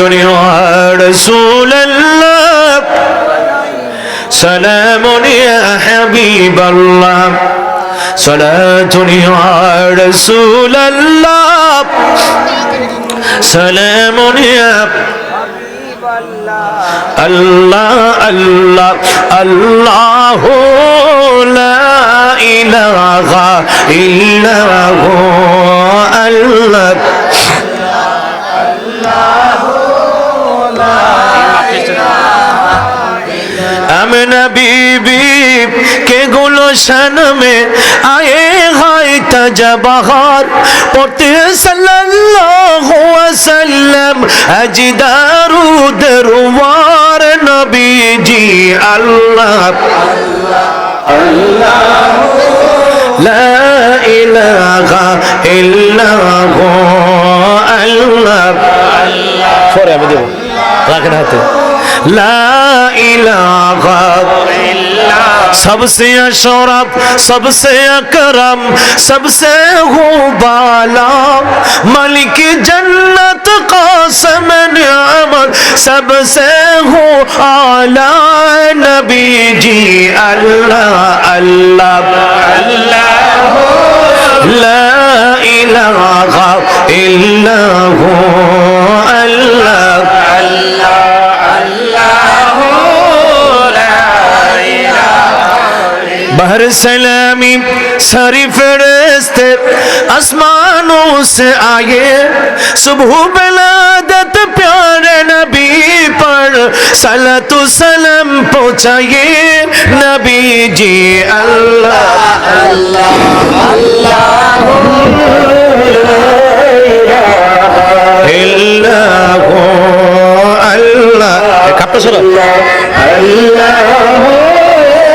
يا رسول الله. سلام يا حبيب الله. صلاة يا رسول الله. سلام يا الله الله الله لا إله إلا هو الله सन में आए हाय तजबहर पोते सल्लल्लाहु वसल्लम अजदारू दरवार नबी जी अल्लाह अल्लाह ला इलाहा इल्ला हु अल्लाह পরে আমি দেব রাখেন হাতে লা ইলাহা سب سے شورب سب سے اکرم سب سے ہو بالا۔ ملک جنت، قاسم نعمت سب سے ہو اعلی نبی۔ جی اللہ اللہ اللہ۔ لا الہ الا ہو۔ बहर सलामी सारी फरिश्ते आसमानों से आए सुबह बिलादत प्यारे नबी पर सलातु सलम पहुँचाइए नबी जी अल्लाह अल्लाह अल्लाह अल्लाह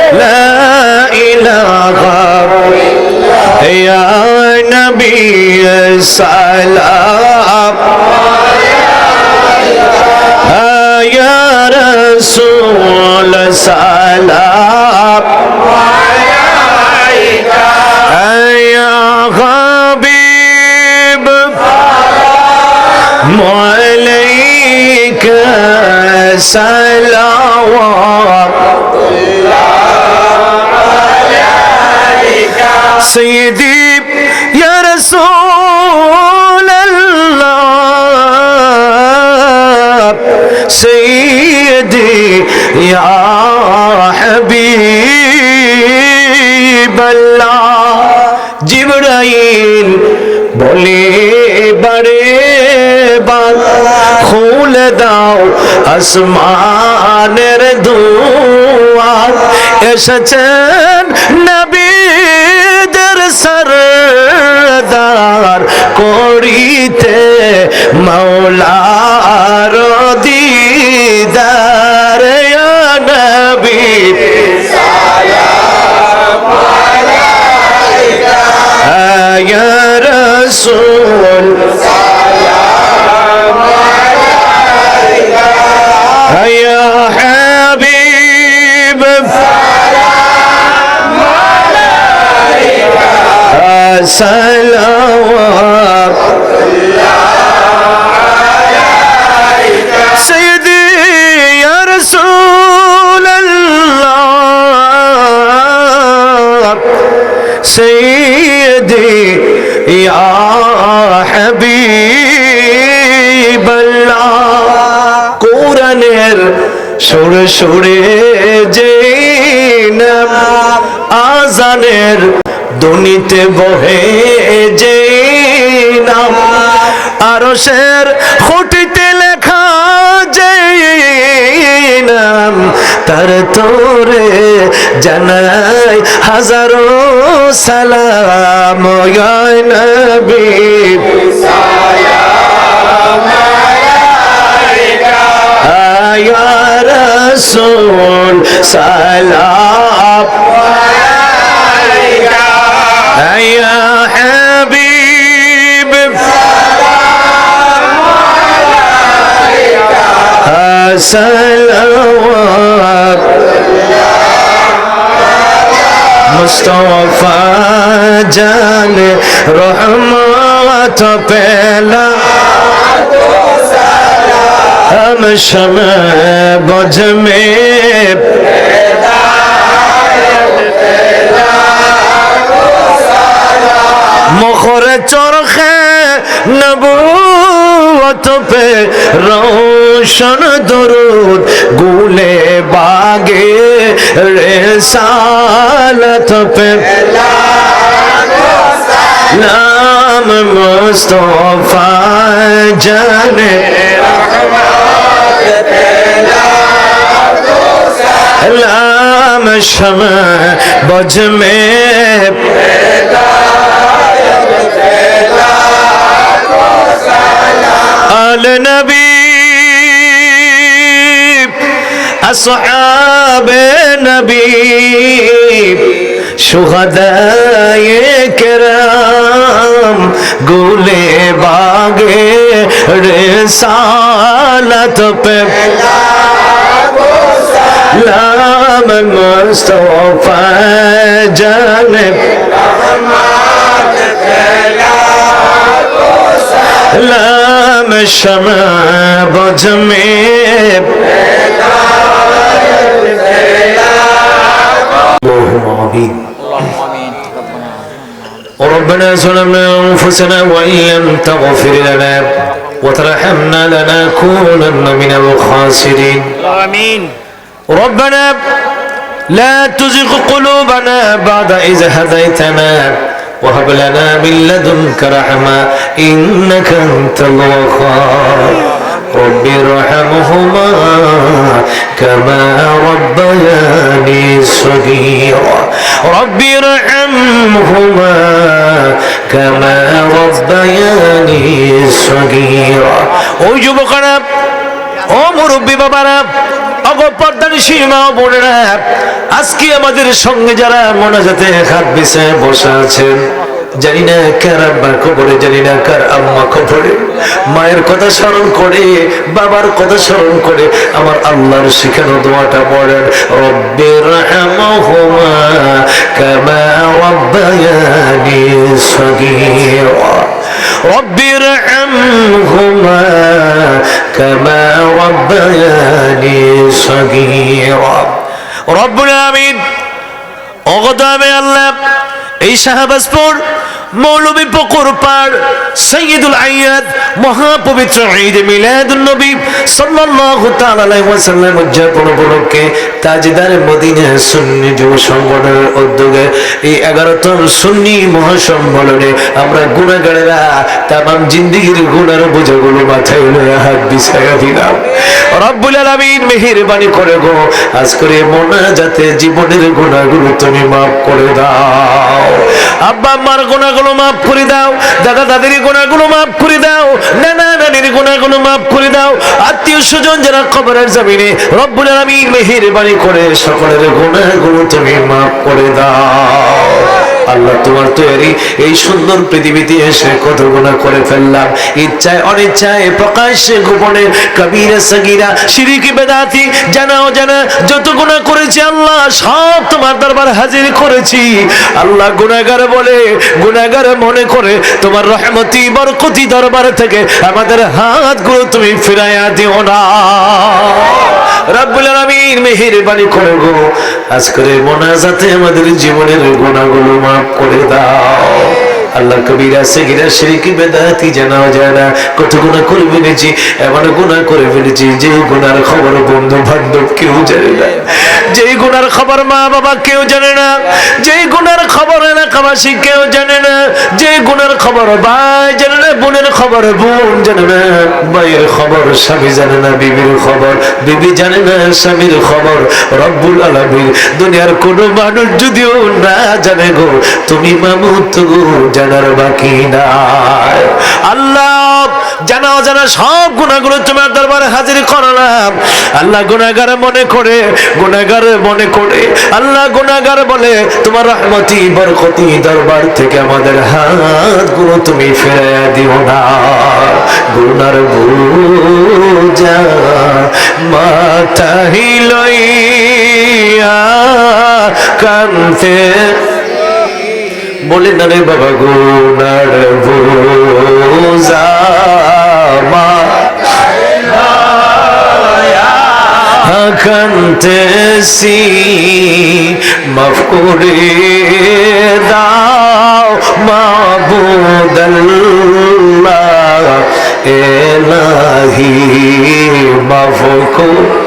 अल्लाह لا إله يا نبي السلام يا رسول السلام يا حبيب عليك سلام. সৈদি রসুল সৈদি হবিবল্লা জিবরাইল বলে বড়ে বার খুল দাও আসমানের দুয়ার এসেছেন নবী সরদার করিতে মৌলার سلام سيدي يا رسول الله سيدي يا حبيب الله কোরআনের সুরে সুরে যে নাম আজানের দুনিতে বহে যে নাম। আরশের খুঁটিতে লেখা যে নাম, তার তোরে জানাই হাজারো সালাম। নবী। আয়া রসুল সালাম صلوات مصطفى جان رحمت پیلا ہم شمع بج میں مخور چرخ نبو রহমত পে রোশন দরুদ গুলে বাগে রেসালত পে। নাম মুস্তফা জানে। লাম শম বজমে। آل نبي. أصحاب نبي. شهداء كرام قول باغ رسالة پہ. لام مصطفیٰ جانب. رحمت سلام اللهم آمين اللهم آمين. ربنا ظلمنا أنفسنا وإن لم تغفر لنا وترحمنا لنكونن من الخاسرين. آمين. ربنا لا تزغ قلوبنا بعد إذ هديتنا. وهب لنا من لدنك رحمة إنك أنت الوهاب رب ارحمهما كما ربياني صغيرا رب ارحمهما كما ربياني صغيرا ওই যুবকরা ও মুরব্বী বাবারা আজকে আমাদের সঙ্গে যারা বসে আছেন, জানি না জানি না কার আম্মা মায়ের কথা স্মরণ করে, বাবার কথা স্মরণ করে আমার আল্লাহর শিখানো দোয়াটা পড়েন রব্বির কামা রাব্বায়ানি رب ارحمهما كما ربياني صغيرا رب العالمين অগদামে আল্লাহ এই শাহবাজপুর মৌলবী পুকুর পাড়, সৈয়দুল আয়াদ, মহাপবিত্র ঈদ মিলাদুন নবী সাল্লাল্লাহু তাআলা আলাইহি ওয়াসাল্লাম উদযাপন উপলক্ষে তাজদার মদিনা সুন্নি যুব সংগঠনের উদ্যোগে এই এগারোতম সুন্নি মহাসম্মেলনে আমরা গুণাগারেরা তামাম জিন্দিগির গুণার বোঝাগুলো মাথায় লয়ে হাত বিছাইয়া দিলাম। রব্বুল আলামিন মেহেরবানি করে গো, আজ করে মোনা যাতে জীবনের গুণাগুলো তুমি মাফ করে দাও। আব্বা, আম্মার গুণাগুলো মাফ করে দাও। দাদা দাদির গুণাগুলো মাফ করে দাও। নানা নানির গুণাগুলো মাফ করে দাও। আত্মীয় স্বজন যারা কবরের জমিনে, রব্বুল আলামিন মেহেরবানি করে সকলের গুণাগুলো তুমি মাফ করে দাও। আল্লাহ তোমার তৈরি এই সুন্দর পৃথিবীতে এসে কত গুণা করে ফেললাম। ইচ্ছায় অনিচ্ছায় প্রকাশ্যে গোপনে কবিরা, সগিরা, শিরিকি, বেদাতি, জানা ও জানা যত গুণা করেছি আল্লাহ, সব তোমার দরবার হাজির করেছি। আল্লাহ গুনাগার বলে গুনাগার মনে করে তোমার রহমতি, বরকতি দরবার থেকে আমাদের হাতগুলো তুমি ফিরাইয়া দিও না। রব্বুল আলামিন মেহেরবানি করে গো আজকের মোনাজাতে আমাদের জীবনের গুণাগুলো মাফ করে দাও। আল্লাহ কবিরা সেগিরা শিরিকি, বেদাতি, জানা যায় না কত গুণা করে ফেলেছি, এমন গুণা করে ফেলেছি, যে গুণার খবর বন্ধু বান্ধব কেউ জানে না। যেই গুণার খবর মা বাবা কেউ জানে না। যেই গুণার খবর এলাকাবাসী কেউ জানে না। যে গুণার খবর ভাই জানে না, বোনের খবর বোন জানে না। ভাইয়ের খবর, স্বামী জানে না, বিবির খবর, বিবি জানে না, স্বামীর খবর। রব্বুল আলামিন, দুনিয়ার কোনো মানুষ যদিও না জানে গো। তুমি মামুত গো জানার বাকি নাই। আল্লাহ জানা অজানা সব গুণাগুলো তোমার দরবারে হাজির করলাম। আল্লাহ গুণাগার মনে করে গুণাগার মনে করে, আল্লাহ গুণাগার বলে, তোমার রহমতি, বরকতি দরবার থেকে আমাদের হাত হাতগুলো তুমি ফেরাইয়া দিও না। গুনার বুঝা মাথাহি লইয়া কান্তে বলে না রে বাবা মা। কান্তেছি মাফ করে দাও মাবুদাল্লাহ এলাহি মাফ করে।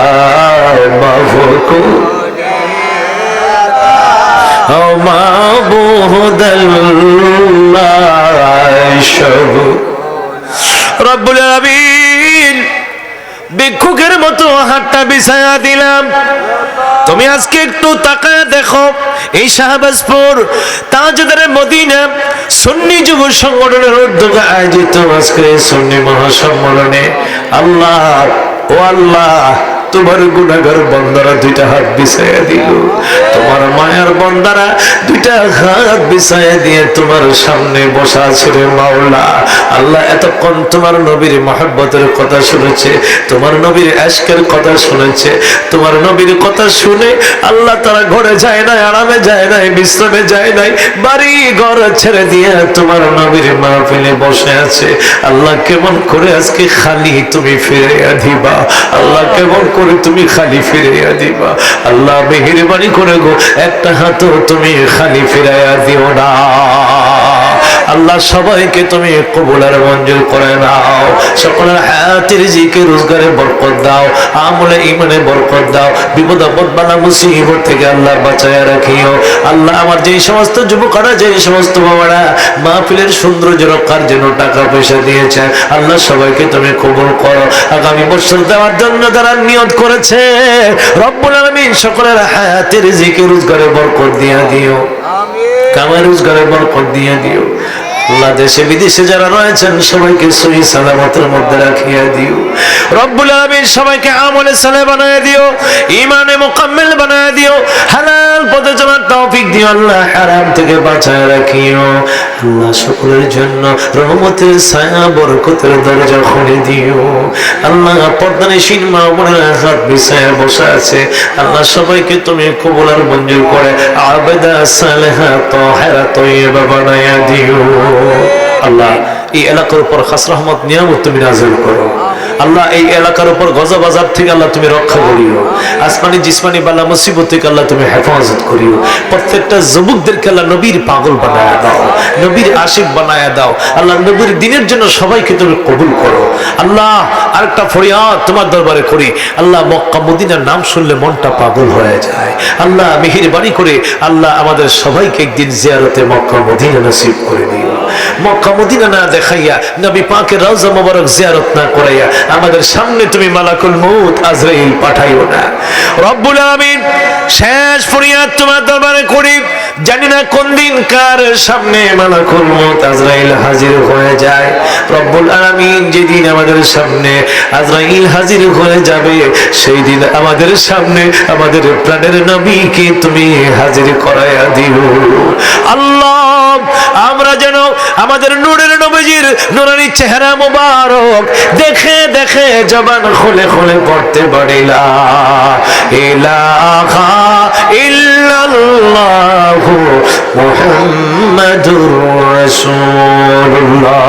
ভিক্ষুকের মতো হাতটা বিছায়া দিলাম। তুমি আজকে একটু তাকায় দেখো, এই শাহবাজপুর তাজদারে মদিনা সুন্নি যুব সংগঠনের উদ্যোগে আয়োজিত আজকে সুন্নি মহাসম্মেলনে। আল্লাহ, ও আল্লাহ তোমার গুণাগার বন্দারা দুইটা হাত বিছাইয়া দিল। তোমার মায়ের বন্দারা দুইটা হাত বিছাইয়া দিয়ে তোমার সামনে বসা ছিল মাওলা। আল্লাহ এতক্ষণ তোমার নবীর মহাব্বতের কথা শুনেছে, তোমার নবীর আশকের কথা শুনেছে, তোমার নবীর কথা শুনে আল্লাহ তারা ঘরে যায় নাই, আরামে যায় নাই, বিশ্রামে যায় নাই, বাড়ি ঘর ছেড়ে দিয়ে তোমার নবীর মাহফিলে বসে আছে। আল্লাহ কেমন করে আজকে খালি তুমি ফিরে দিবা? আল্লাহ কেমন করে তুমি খালি ফিরাইয়া দিবা। আল্লাহ মেহেরবানি করে গো, একটা হাতও তুমি খালি ফিরাইয়া দিও না। আল্লাহ সবাইকে তুমি কবুলার মঞ্জুর করে নাও। সকলের হাতের জিকে রোজগারে বরকত দাও আমলে ইমানে বরকত দাও বিপদ আপদ মুসিবত থেকে আল্লাহ বাঁচায় রাখিও। আল্লাহ আমার যে সমস্ত যুবকরা যে সমস্ত বাবারা মাহফিলের সৌন্দর্য রক্ষার জন্য টাকা পয়সা দিয়েছে আল্লাহ সবাইকে তুমি কবুল করো। আগামী বছর দেওয়ার জন্য তারা নিয়ত করেছে রব্বুল আলামিন সকলের হায়াতের জিকে রোজগারে বরকত দিয়া দিও। কামাই রোজগারে বরকত দিয়ে দিও। আল্লাহ দেশে বিদেশে যারা রয়েছেন, সবাইকে সহি সালামতের মধ্যে রাখিয়া দিও। রব্বুল আলমীর সবাইকে আমলে সালে বানায় দিও ইমানে মোকাম্মেল বানায় দিও, হালাল পথে চলার তৌফিক দিও, আল্লাহ হারাম থেকে বাঁচায় রাখিও। আল্লাহ সকলের জন্য রহমতের ছায়া, বরকতের দরজা খুলে দিও। আল্লাহ পর্দানিসীন মা বোনের হাত বিছায় বসে আছে। আল্লাহ সবাইকে তুমি কবুল আর মঞ্জুর করে আবেদা, সালেহা, তহেরা তৈবা বানায়া দিও। আল্লাহ, এই এলাকার উপর খাস রহমত নিয়ামত তুমি নাজিল করো। আল্লাহ এই এলাকার উপর গজব আজাব থেকে আল্লাহ তুমি রক্ষা করিও। আসমানি জিসমানি বালা মুসিবত থেকে আল্লাহ তুমি হেফাজত করিও। প্রত্যেকটা যুবকদেরকে আল্লাহ নবীর পাগল বানায়া দাও, নবীর আশিক বানায়া দাও। আল্লাহ নবীর দিনের জন্য সবাইকে তুমি কবুল করো। আল্লাহ, আরেকটা ফরিয়াদ তোমার দরবারে করি। আল্লাহ মক্কা মদিনার নাম শুনলে মনটা পাগল হয়ে যায়। আল্লাহ মেহেরবানি করে আল্লাহ আমাদের সবাইকে একদিন জিয়ারতে মক্কা মদিনা নসিব করে দিও মক্কা মদিনা না দেখাইয়া, নবী পাকের রওজা মোবারক জিয়ারত না করাইয়া, আমাদের সামনে তুমি মালাকুল মউত আজরাইল পাঠাইও না। রব্বুল আলামিন শেষ ফরিয়াদ তোমার দরবারে করি, জানি না কোন দিন কার সামনে মালাকুল মউত আজরাইল হাজির হয়ে যায়। রব্বুল আলামিন যেদিন আমাদের সামনে আজরাইল হাজির হয়ে যাবে সেই দিন আমাদের সামনে আমাদের প্রাণের নবীকে তুমি হাজির করাইয়া দিও। আল্লাহ আমরা যেন আমাদের নূরের নবীজির নুরানি চেহারা মোবারক দেখে দেখে জবান খুলে খুলে পড়তে পারিলা ইলাহা ইল্লাল্লাহু মুহাম্মাদুর রাসূলুল্লাহ।